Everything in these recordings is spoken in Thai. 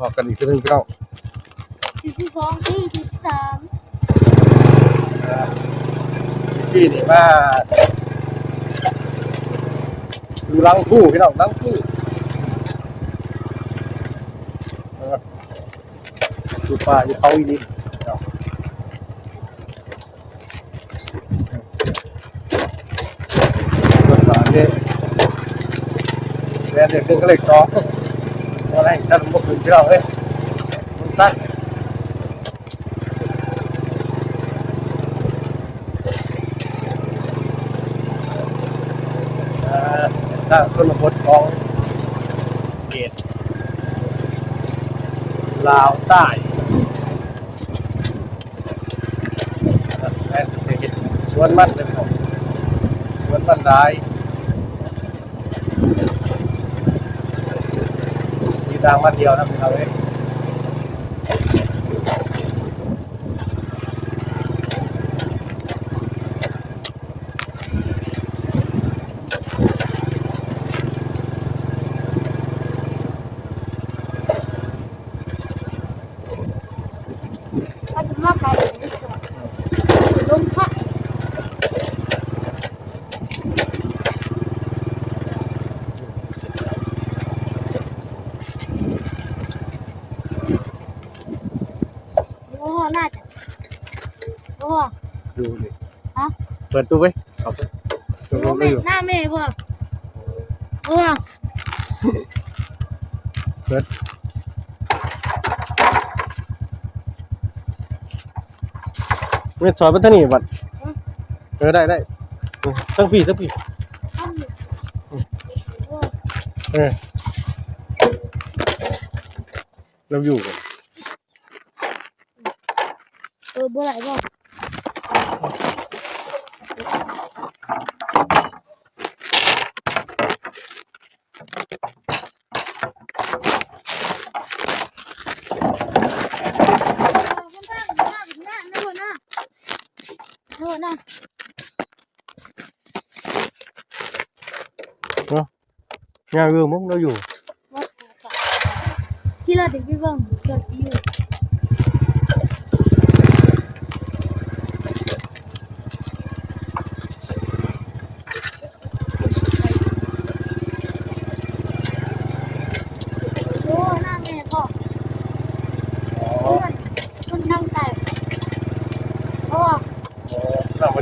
พอกันอีกทีหนึงพี่น้องที่ที่สองที่ที่สามพี่นี่มาดูลังคู่พี่น้องลังคู่เออดูป่าอยู่เขาอีกนิดพี่น้องรถป่าเนี่ยแม่เด็กหนึ่งก็เลขสอง อะไรท่านบอกถึงพี่น้องเอ้ยมันสั้นเอ่อทางชนบทของเขตลาวใต้แม่นเศรษฐกิจสวนมันเป็นของสวนมันร้าย ทางมาเที่ยวนะพี่น้องเอ้ยถ้าจะมาไปนี่ก่อนลงพักโอ้น่าจะ โอ้ดูดิฮะเปิดตู้ไว้เอาไปเปิดโอ้ตู้ไว้แม่อยู่หน้าแม่พ่อโอ้เปิดไม่สอนมันท่านี่บัดเออได้ได้ตั้งปีตั้งปีทำอยู่โอ้เออเราอยู่กันเออบ่ ไหลบ่โทษนะงานเรื่องมึงเราอยู่ ที่เราถึงไปเบิ่งเกิดที่อยู่โอ้หน้าแม่พ่อโอ้ยมันนั่งแต่เพราะว่า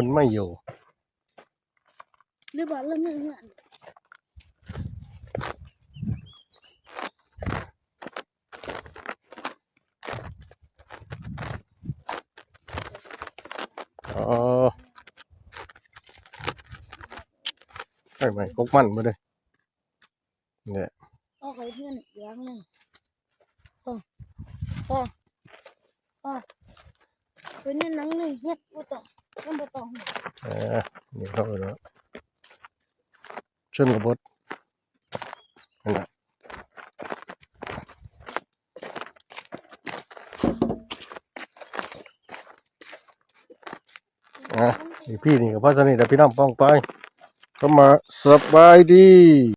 คนไม่อยู่หรือบ่เรื่องเงื่อนอ๋อไข่ใหมกกมันปะเด้อเนี่ยเอาไข่เพื่อนอีกอย่างหนึงพ่อพ่อพ่อเป็นในหนังนี่เฮ็ดบ่ต้อ มันบ่ต้องเออนี่เข้าไปแล้วชนกับบดนั่นแหละอะอีพี่นี่กับพ่อสนิทแต่พี่น้องป้องไป ก็มาสบายดี